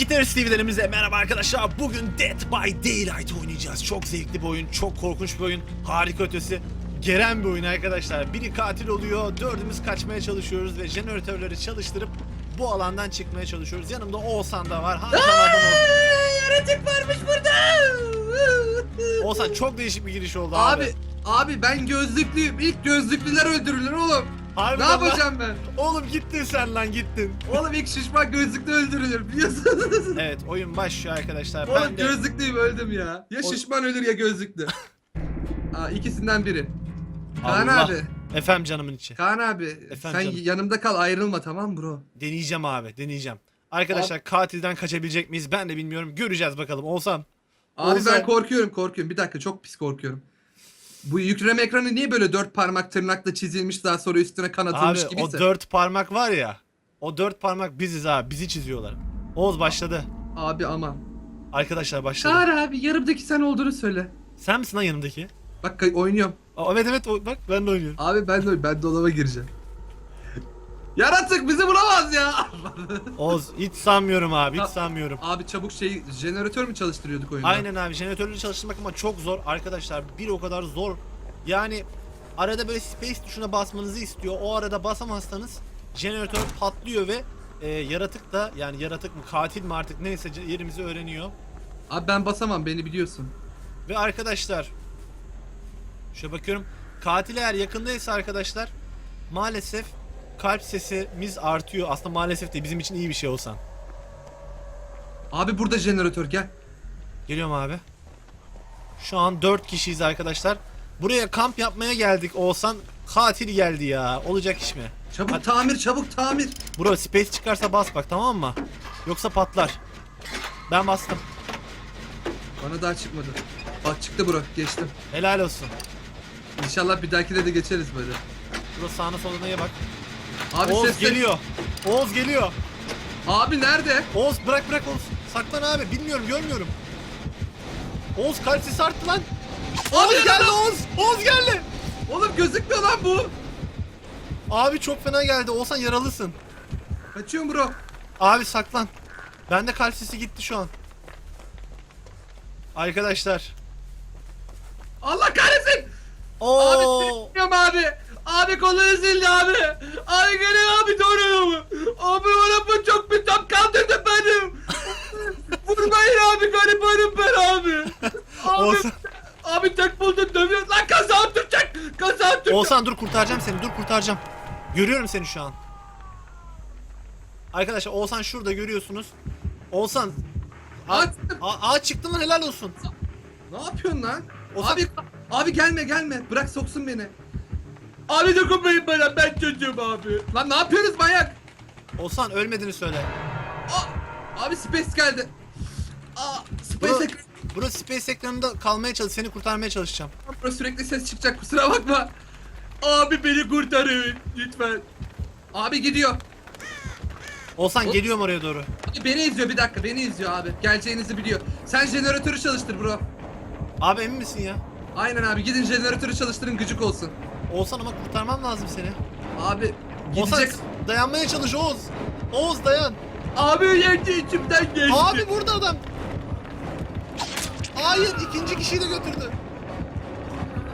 Gitarist TV'lerimize merhaba arkadaşlar. Bugün Dead by Daylight oynayacağız. Çok zevkli bir oyun, çok korkunç bir oyun. Harika ötesi. Geren bir oyun arkadaşlar. Biri katil oluyor, dördümüz kaçmaya çalışıyoruz ve jeneratörleri çalıştırıp bu alandan çıkmaya çalışıyoruz. Yanımda Oğuzhan da var. Oğuzhan. Yaratık varmış burada. Oğuzhan çok değişik bir giriş oldu abi. Abi, abi ben gözlüklüyüm. İlk gözlüklüler öldürülür oğlum. Harbiden ne yapacağım ben? Oğlum gittin sen lan gittin. Oğlum ilk şişman gözlüklü öldürülür biliyorsunuz. Evet oyun başlıyor arkadaşlar. Oğlum ben de... gözlüklüyüm öldüm ya. Ya O- şişman ölür ya gözlüklü. Aa, ikisinden biri. Kaan Allah. abi. Efendim canımın içi. Kaan abi. Efendim sen canım. yanımda kal ayrılma tamam bro. Deneyeceğim abi deneyeceğim. Arkadaşlar katilden kaçabilecek miyiz ben de bilmiyorum. Göreceğiz bakalım. Oğuzhan. Abi Oğuzhan. ben korkuyorum korkuyorum. Bir dakika çok pis korkuyorum. Bu yükleme ekranı niye böyle dört parmak tırnakla çizilmiş daha sonra üstüne kan Abi atılmış o gibiyse? dört parmak var ya. O dört parmak biziz abi. Bizi çiziyorlar. Oğuz başladı. Abi aman. Arkadaşlar başladı. Çağır abi yarımdaki sen olduğunu söyle. Sen misin lan yanımdaki? Bak kay- oynuyorum. Aa, evet evet o- bak ben de oynuyorum. Abi ben de ben dolaba gireceğim. Yaratık bizi bulamaz ya. Oğuz hiç sanmıyorum abi hiç sanmıyorum. abi çabuk şey jeneratör mü çalıştırıyorduk oyunda? Aynen abi jeneratörleri çalıştırmak ama çok zor arkadaşlar. Bir o kadar zor. Yani arada böyle space tuşuna basmanızı istiyor. O arada basamazsanız jeneratör patlıyor ve e, yaratık da yani yaratık mı katil mi artık neyse ce- yerimizi öğreniyor. Abi ben basamam beni biliyorsun. Ve arkadaşlar şöyle bakıyorum katil eğer yakındaysa arkadaşlar maalesef kalp sesimiz artıyor. Aslında maalesef de bizim için iyi bir şey olsan. Abi burada jeneratör gel. Geliyorum abi. Şu an 4 kişiyiz arkadaşlar. Buraya kamp yapmaya geldik olsan katil geldi ya. Olacak iş mi? Çabuk Hadi. tamir çabuk tamir. Bro space çıkarsa bas bak tamam mı? Yoksa patlar. Ben bastım. Bana daha çıkmadı. Bak çıktı bro geçtim. Helal olsun. İnşallah bir dahakine de geçeriz böyle. Bro sağına soluna iyi bak. Abi Oğuz ses geliyor. Oğuz geliyor. Abi nerede? Oğuz bırak bırak Oğuz. Saklan abi. Bilmiyorum görmüyorum. Oğuz kalp sesi arttı lan. Oğuz Abi geldi Oğuz. Oğuz geldi. Oğlum gözükmüyor lan bu. Abi çok fena geldi. Oğuzhan yaralısın. Kaçıyorum bro. Abi saklan. Bende kalp sesi gitti şu an. Arkadaşlar. Allah kahretsin. Oo. Abi bilmiyorum abi. Abi kolu ezildi abi. Abi geliyor abi doğru. Abi bana bu çok bir top kaldırdı benim. Vurmayın abi garibanım ben abi. Abi, Oğuzhan, abi tek buldun dövüyor. Lan kaza oturacak. Kaza oturacak. Oğuzhan dur kurtaracağım seni. Dur kurtaracağım. Görüyorum seni şu an. Arkadaşlar Oğuzhan şurada görüyorsunuz. Oğuzhan. Aç. Aa, aa çıktın lan helal olsun. Ne yapıyorsun lan? Oğuzhan- Abi abi gelme gelme. Bırak soksun beni. Abi dokunmayın bana ben çocuğum abi. Lan ne yapıyorsunuz manyak? Oğuzhan ölmediğini söyle. Aa, abi Space geldi. Aa, Space Bro, bro space ekranında kalmaya çalış. Seni kurtarmaya çalışacağım. Bro, sürekli ses çıkacak kusura bakma. Abi beni kurtarın lütfen. Abi gidiyor. Oğuzhan O- geliyorum oraya doğru. Abi beni izliyor bir dakika beni izliyor abi. Geleceğinizi biliyor. Sen jeneratörü çalıştır bro. Abi emin misin ya? Aynen abi gidin jeneratörü çalıştırın gıcık olsun. Oğuzhan ama kurtarmam lazım seni. Abi Oğuzhan gidecek. dayanmaya çalış Oğuz. Oğuz dayan. Abi yerde içimden geçti. Abi burada adam. Hayır ikinci kişiyi de götürdü.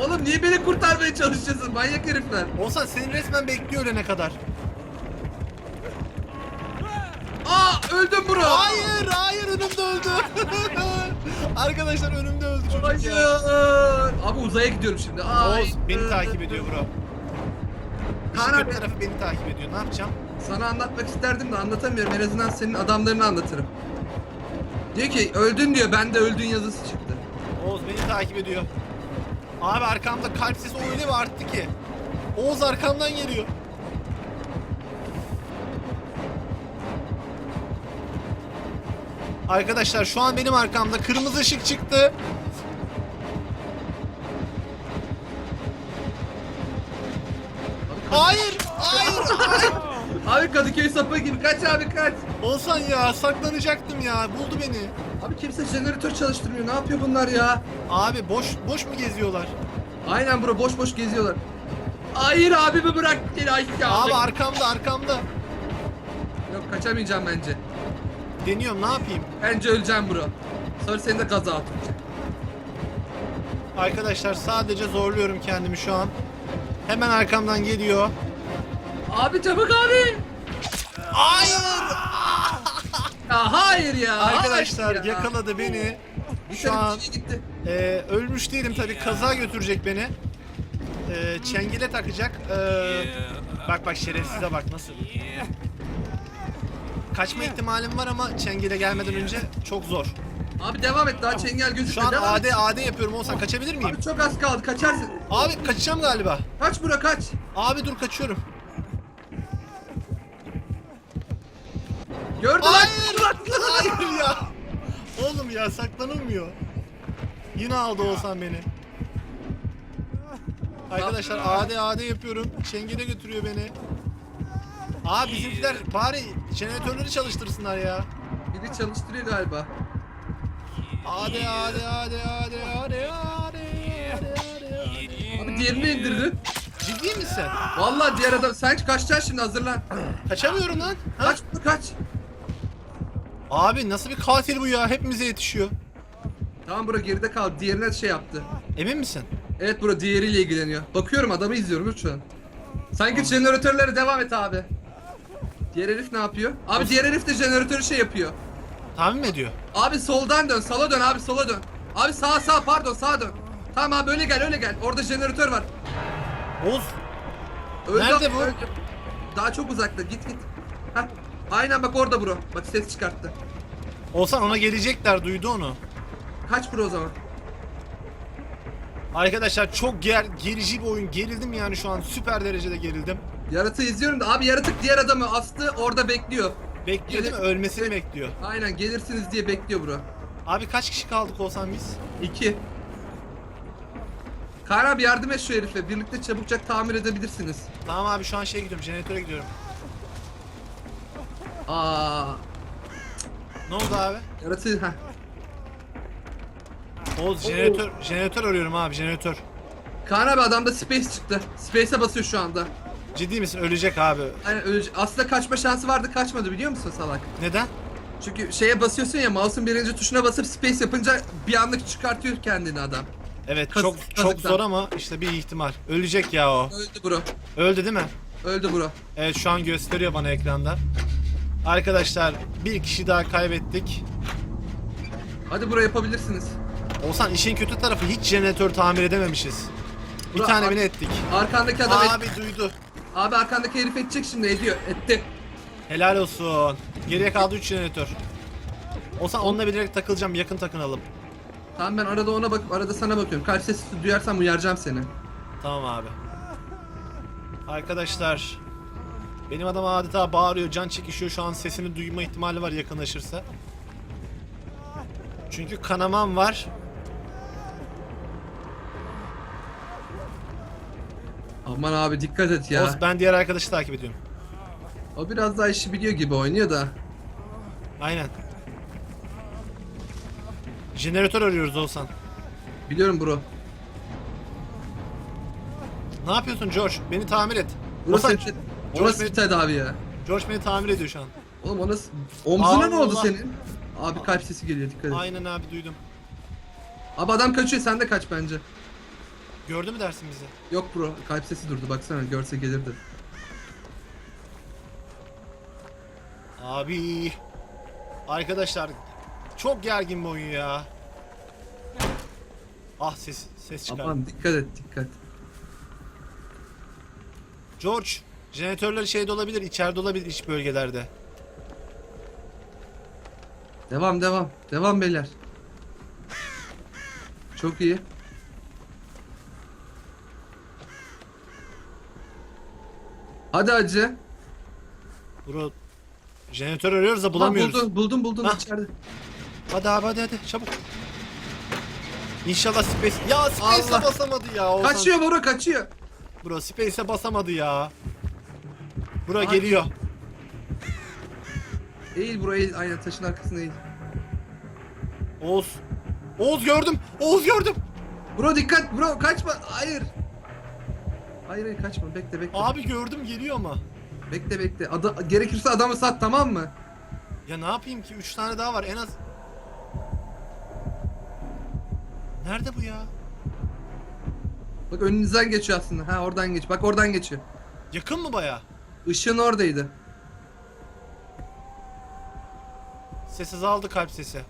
Oğlum niye beni kurtarmaya çalışıyorsun manyak herifler? Oğuzhan seni resmen bekliyor ölene kadar. Aa öldüm bro. Hayır hayır önümde öldü. Arkadaşlar önümde öldü çocuk ya. Uzaya gidiyorum şimdi. Ay. Oğuz beni takip ediyor bro. Kaan abi. tarafı beni takip ediyor. Ne yapacağım? Sana anlatmak isterdim de anlatamıyorum. En azından senin adamlarını anlatırım. Diyor ki öldün diyor. Ben de öldün yazısı çıktı. Oğuz beni takip ediyor. Abi arkamda kalp sesi öyle bir arttı ki. Oğuz arkamdan geliyor. Arkadaşlar şu an benim arkamda kırmızı ışık çıktı. Hayır, hayır, hayır. Abi Kadıköy sapı gibi. Kaç abi kaç. Olsan ya saklanacaktım ya. Buldu beni. Abi kimse jeneratör çalıştırmıyor. Ne yapıyor bunlar ya? Abi boş boş mu geziyorlar? Aynen bro boş boş geziyorlar. Hayır abimi bırak beni aşağı. Abi arkamda arkamda. Yok kaçamayacağım bence. Deniyorum ne yapayım? Bence öleceğim bro. Sonra seni de gaza atacak. Arkadaşlar sadece zorluyorum kendimi şu an. Hemen arkamdan geliyor. Abi çabuk abi. Hayır! Ya hayır ya. Arkadaşlar hayır ya. yakaladı beni. Şu an şey gitti. e, ölmüş değilim tabii kaza götürecek beni. E, çengile takacak. E, bak bak şerefsize bak nasıl. Kaçma ihtimalim var ama çengile gelmeden önce çok zor. Abi devam et daha çengel Şu gözükme. an devam AD et. AD yapıyorum olsan kaçabilir miyim? Abi çok az kaldı kaçarsın. Abi kaçacağım galiba. Kaç bro kaç. Abi dur kaçıyorum. Gördün lan. Hayır! Hayır ya! Oğlum ya saklanılmıyor. Yine aldı olsan beni. Arkadaşlar AD AD yapıyorum. Çengele götürüyor beni. Aa bizimkiler bari jeneratörleri çalıştırsınlar ya. Biri çalıştırıyor galiba. AD AD AD AD AD AD Abi diğerini indirdin. Ciddi misin? Vallahi diğer adam sen kaçacaksın şimdi hazırlan. Kaçamıyorum lan. Ha? Kaç kaç. Abi nasıl bir katil bu ya? Hepimize yetişiyor. Tamam bro geride kal. Diğerine şey yaptı. Emin misin? Evet bro diğeriyle ilgileniyor. Bakıyorum adamı izliyorum lütfen. Sanki jeneratörlere devam et abi. Diğer herif ne yapıyor? Abi diğer herif de jeneratörü şey yapıyor. Tahmin mi ediyor? Abi soldan dön, sola dön abi sola dön. Abi sağa sağa pardon sağa dön. Tamam abi öyle gel öyle gel. Orada jeneratör var. Oğuz Nerede bu? Daha çok uzakta git git. Heh. Aynen bak orada bro. Bak ses çıkarttı. Olsan ona gelecekler duydu onu. Kaç bro o zaman? Arkadaşlar çok ger gerici bir oyun. Gerildim yani şu an süper derecede gerildim. Yaratığı izliyorum da abi yaratık diğer adamı astı orada bekliyor. Bekliyor değil mi? Ölmesini bekliyor. Aynen gelirsiniz diye bekliyor bro. Abi kaç kişi kaldık olsan biz? İki. Kaan abi yardım et şu herife. Birlikte çabukça tamir edebilirsiniz. Tamam abi şu an şeye gidiyorum. Jeneratöre gidiyorum. Aa, Ne oldu abi? yaratığı ha. Oğuz jeneratör jeneratör arıyorum abi jeneratör. Kaan abi adamda space çıktı. Space'e basıyor şu anda. Ciddi misin? Ölecek abi. Yani öyle, aslında kaçma şansı vardı kaçmadı biliyor musun salak? Neden? Çünkü şeye basıyorsun ya mouse'un birinci tuşuna basıp space yapınca bir anlık çıkartıyor kendini adam. Evet Kaz- çok çok kazıktan. zor ama işte bir ihtimal. Ölecek ya o. Öldü bro. Öldü değil mi? Öldü bro. Evet şu an gösteriyor bana ekranda. Arkadaşlar bir kişi daha kaybettik. Hadi bro yapabilirsiniz. Olsan işin kötü tarafı hiç jeneratör tamir edememişiz. Bir Ulan tane bile ettik. Arkandaki adam Abi duydu. Abi arkandaki herif edecek şimdi ediyor. Etti. Helal olsun. Geriye kaldı 3 jeneratör. Olsan onunla bilerek takılacağım yakın takınalım. Tamam ben arada ona bakıp arada sana bakıyorum. Kalp sesi duyarsam uyaracağım seni. Tamam abi. Arkadaşlar benim adam adeta bağırıyor, can çekişiyor. Şu an sesini duyma ihtimali var yakınlaşırsa. Çünkü kanamam var. Aman abi dikkat et ya. Oğuz, ben diğer arkadaşı takip ediyorum. O biraz daha işi biliyor gibi oynuyor da. Aynen. Jeneratör arıyoruz Oğuzhan. Biliyorum bro. Ne yapıyorsun George? Beni tamir et. Burası Oğuzhan, George George, bir beni, ted abi ya. George beni tamir ediyor şu an. Oğlum o nasıl? Omzuna ne oldu Allah. senin? Abi kalp sesi geliyor dikkat et. Aynen abi duydum. Abi adam kaçıyor sen de kaç bence. Gördü mü dersin bizi? Yok bro kalp sesi durdu baksana görse gelirdi. Abi. Arkadaşlar çok gergin bu oyun ya. Ah ses ses çıkar. Aman dikkat et dikkat. George, jeneratörler şeyde olabilir, içeride olabilir iç bölgelerde. Devam devam. Devam beyler. Çok iyi. Hadi acı. Bro jeneratör arıyoruz da bulamıyoruz. buldum buldum buldum Hah. içeride. Hadi abi hadi hadi çabuk. İnşallah space... Ya space'e Allah. basamadı ya. Oğuzhan. Kaçıyor bro kaçıyor. Bro space'e basamadı ya. Bro Ay. geliyor. Eğil bro eğil. Aynen taşın arkasına eğil. Oğuz. Oğuz gördüm. Oğuz gördüm. Bro dikkat bro kaçma. Hayır. Hayır hayır kaçma bekle bekle. Abi gördüm geliyor ama. Bekle bekle. Ada gerekirse adamı sat tamam mı? Ya ne yapayım ki? 3 tane daha var en az. Nerede bu ya? Bak önünüzden geçiyor aslında. Ha oradan geç. Bak oradan geçiyor. Yakın mı baya? Işığın oradaydı. Ses azaldı kalp sesi.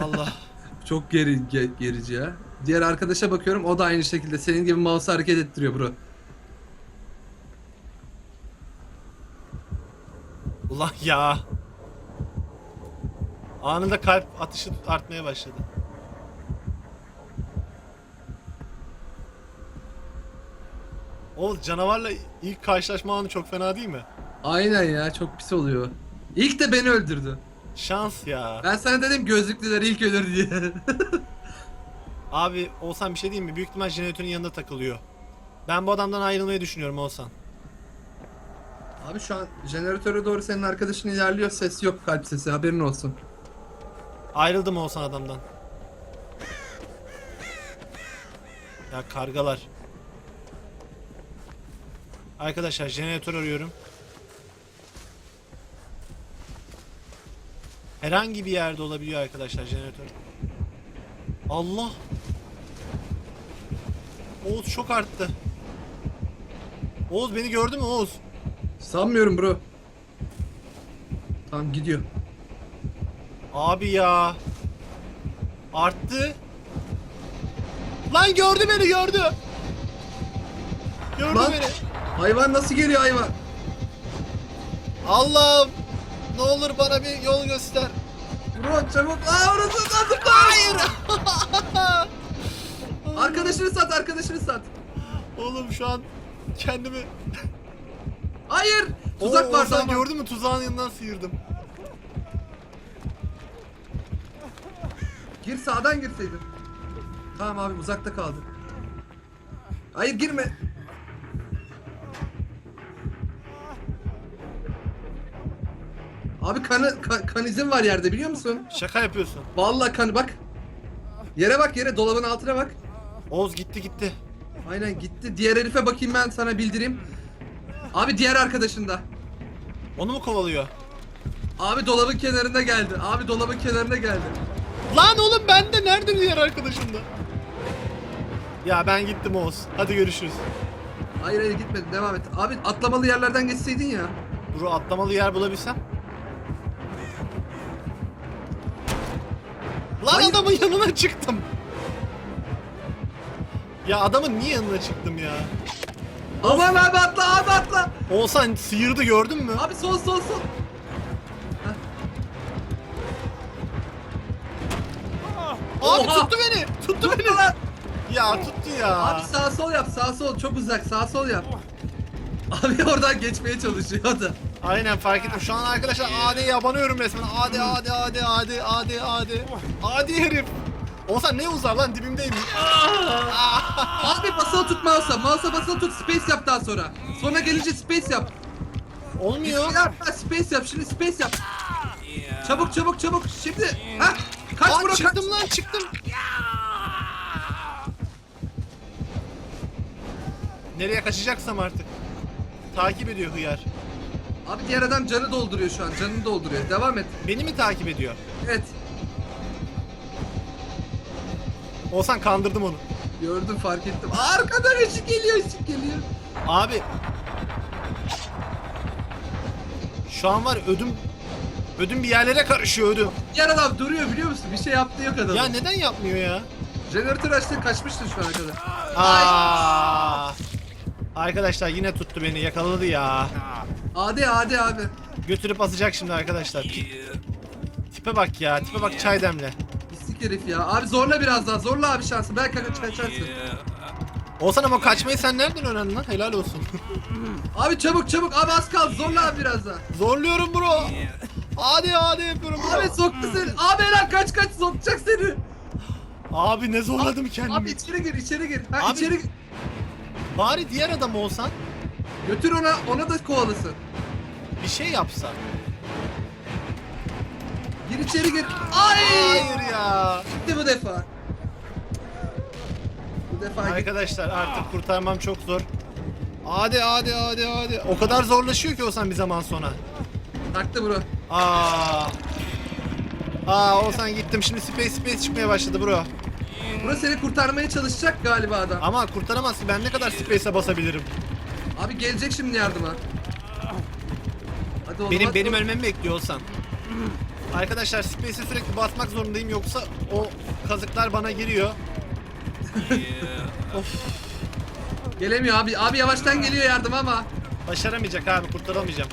Allah. Çok geri ge- gerici ya. Diğer arkadaşa bakıyorum o da aynı şekilde senin gibi mouse'u hareket ettiriyor bro. Ulan ya. Anında kalp atışı artmaya başladı. O canavarla ilk karşılaşma anı çok fena değil mi? Aynen ya çok pis oluyor. İlk de beni öldürdü. Şans ya. Ben sana dedim gözlüklüler ilk ölür diye. Abi Oğuzhan bir şey diyeyim mi? Büyük ihtimal jeneratörün yanında takılıyor. Ben bu adamdan ayrılmayı düşünüyorum Oğuzhan. Abi şu an jeneratöre doğru senin arkadaşın ilerliyor. Ses yok kalp sesi haberin olsun. Ayrıldım Oğuzhan adamdan. Ya kargalar. Arkadaşlar jeneratör arıyorum. Herhangi bir yerde olabiliyor arkadaşlar jeneratör. Allah. Oğuz çok arttı. Oğuz beni gördü mü Oğuz? Sanmıyorum bro. Tamam gidiyor. Abi ya. Arttı. Lan gördü beni gördü. Gördü Lan. beni. Hayvan nasıl geliyor hayvan? Allah'ım. Ne olur bana bir yol göster. Bro çabuk. Aa orası sattım. Hayır. Arkadaşını sat arkadaşını sat. Oğlum şu an kendimi... Hayır. Tuzak Oo, var Sen tamam. gördün mü tuzağın yanından sıyırdım. Gir sağdan girseydin. Tamam abi uzakta kaldı. Hayır girme. Abi kanı ka- kan izin var yerde biliyor musun? Şaka yapıyorsun. Vallahi kanı bak. Yere bak yere dolabın altına bak. Oğuz gitti gitti. Aynen gitti. Diğer herife bakayım ben sana bildireyim. Abi diğer arkadaşında. Onu mu kovalıyor? Abi dolabın kenarında geldi. Abi dolabın kenarına geldi. Lan oğlum ben de nerede diğer arkadaşım da? Ya ben gittim Oğuz. Hadi görüşürüz. Hayır hayır gitmedi devam et. Abi atlamalı yerlerden geçseydin ya. Dur atlamalı yer bulabilsem. Lan Hayır. adamın yanına çıktım. Ya adamın niye yanına çıktım ya? Aman abi atla abi atla. Oğuzhan sıyırdı gördün mü? Abi sol sol sol. Abi Oha! tuttu beni. Tuttu beni. Lan. Ya tuttu ya. Abi sağ sol yap sağ sol çok uzak sağ sol yap. Abi oradan geçmeye çalışıyor da. Aynen fark ettim. Şu an arkadaşlar AD'ye abanıyorum resmen. AD AD AD AD AD AD. AD herif. Oğuzhan ne uzar lan dibimdeyim. Abi basılı tut mouse'a. Mouse'a basılı tut space yap daha sonra. Sonra gelince space yap. Olmuyor. Ha, space yap şimdi space yap. Çabuk çabuk çabuk şimdi. Ha? Kaç Lan bro kaç. çıktım lan çıktım. Nereye kaçacaksam artık. Takip ediyor hıyar. Abi diğer adam canı dolduruyor şu an. Canını dolduruyor. Devam et. Beni mi takip ediyor? Evet. Olsan kandırdım onu. Gördüm fark ettim. Aa, arkadan ışık geliyor ışık geliyor. Abi. Şu an var ödüm ödüm bir yerlere karışıyor ödüm. Diğer adam duruyor biliyor musun? Bir şey yaptığı yok adam. Ya neden yapmıyor ya? Jeneratör açtı kaçmıştı şu ana kadar. Aa. Arkadaşlar yine tuttu beni yakaladı ya. Adi adi abi. Götürüp asacak şimdi arkadaşlar. Tipe bak ya tipe bak çay demle. Pislik herif ya. Abi zorla biraz daha. Zorla abi şansı. Belki kaç kaçarsın. Olsan ama kaçmayı sen nereden öğrendin lan? Helal olsun. Abi çabuk çabuk. Abi az kaldı. Zorla abi biraz daha. Zorluyorum bro. Hadi hadi yapıyorum bro. Abi soktu seni. Abi helal kaç kaç sokacak seni. Abi ne zorladım kendimi. Abi içeri gir içeri gir. Ha Abi- içeri gir. Bari diğer adam olsan Götür ona ona da kovalasın. bir şey yapsa. Gir içeri gir. Ay! Hayır ya. Gitti bu defa. Bu defa gitti. Arkadaşlar artık kurtarmam çok zor. Hadi hadi hadi hadi. O kadar zorlaşıyor ki olsan bir zaman sonra. Taktı bro. Aa. Aa olsan gittim şimdi space space çıkmaya başladı bro. Bro seni kurtarmaya çalışacak galiba adam. Ama kurtaramaz ki ben ne kadar space'e basabilirim. Abi gelecek şimdi yardıma. Hadi oğlum Benim hadi benim oğlum. ölmemi bekliyor olsan. Arkadaşlar space'e sürekli basmak zorundayım yoksa o kazıklar bana giriyor. of Gelemiyor abi. Abi yavaştan geliyor yardım ama. başaramayacak abi kurtaramayacağım.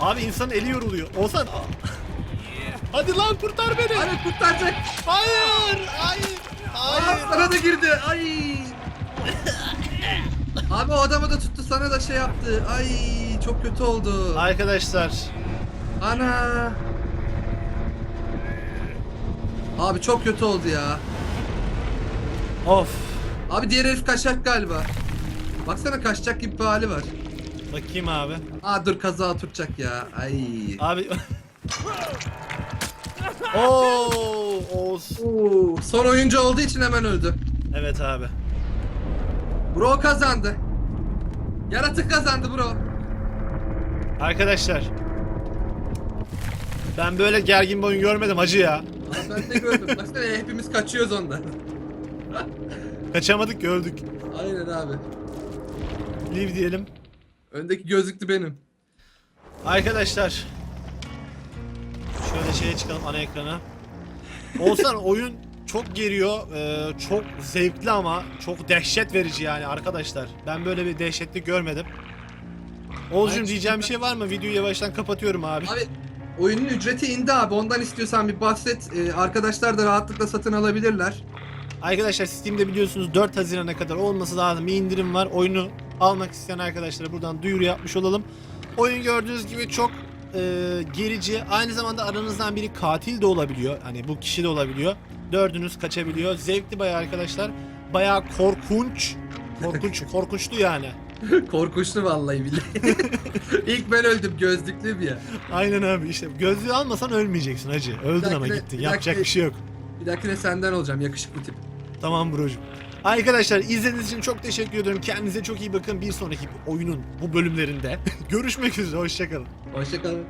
Abi insanın eli yoruluyor. Olsan Hadi lan kurtar beni. Abi kurtaracak. Hayır. Hayır. Aa, Hayır. sana da girdi. Ay. Abi o adamı da tuttu sana da şey yaptı. Ay çok kötü oldu. Arkadaşlar Ana. Abi çok kötü oldu ya. of. Abi diğer herif kaçacak galiba. Baksana kaçacak gibi bir hali var. Bakayım abi. Aa dur kaza oturacak ya. Ay. Abi Oo, Oğuz. Oo, son oyuncu olduğu için hemen öldü. Evet abi. Bro kazandı. Yaratık kazandı bro. Arkadaşlar. Ben böyle gergin bir oyun görmedim hacı ya. Abi ben de gördüm. Baksana hepimiz kaçıyoruz ondan. Kaçamadık gördük. Aynen abi. Leave diyelim. Öndeki gözlüklü benim. Arkadaşlar. Şöyle şeye çıkalım ana ekrana. Olsan oyun çok geriyor. ee, çok zevkli ama çok dehşet verici yani arkadaşlar. Ben böyle bir dehşetli görmedim. Oğuzcum diyeceğim bir şey var mı? Videoyu yavaştan kapatıyorum abi. Abi oyunun ücreti indi abi. Ondan istiyorsan bir bahset. Ee, arkadaşlar da rahatlıkla satın alabilirler. Arkadaşlar Steam'de biliyorsunuz 4 Haziran'a kadar olması lazım bir indirim var. Oyunu almak isteyen arkadaşlara buradan duyuru yapmış olalım. Oyun gördüğünüz gibi çok e, gerici. Aynı zamanda aranızdan biri katil de olabiliyor. Hani bu kişi de olabiliyor. Dördünüz kaçabiliyor. Zevkli bayağı arkadaşlar. Bayağı korkunç. Korkunç, korkunçlu yani. Korkunçlu vallahi billahi. İlk ben öldüm gözlüklüyüm ya. Aynen abi işte gözlüğü almasan ölmeyeceksin hacı. Öldün ama dakika, gittin. bir Yapacak dakika. bir şey yok. Bir dahakine senden olacağım yakışıklı tip. Tamam brocum. Arkadaşlar izlediğiniz için çok teşekkür ediyorum. Kendinize çok iyi bakın. Bir sonraki oyunun bu bölümlerinde görüşmek üzere. Hoşçakalın. Hoşçakalın.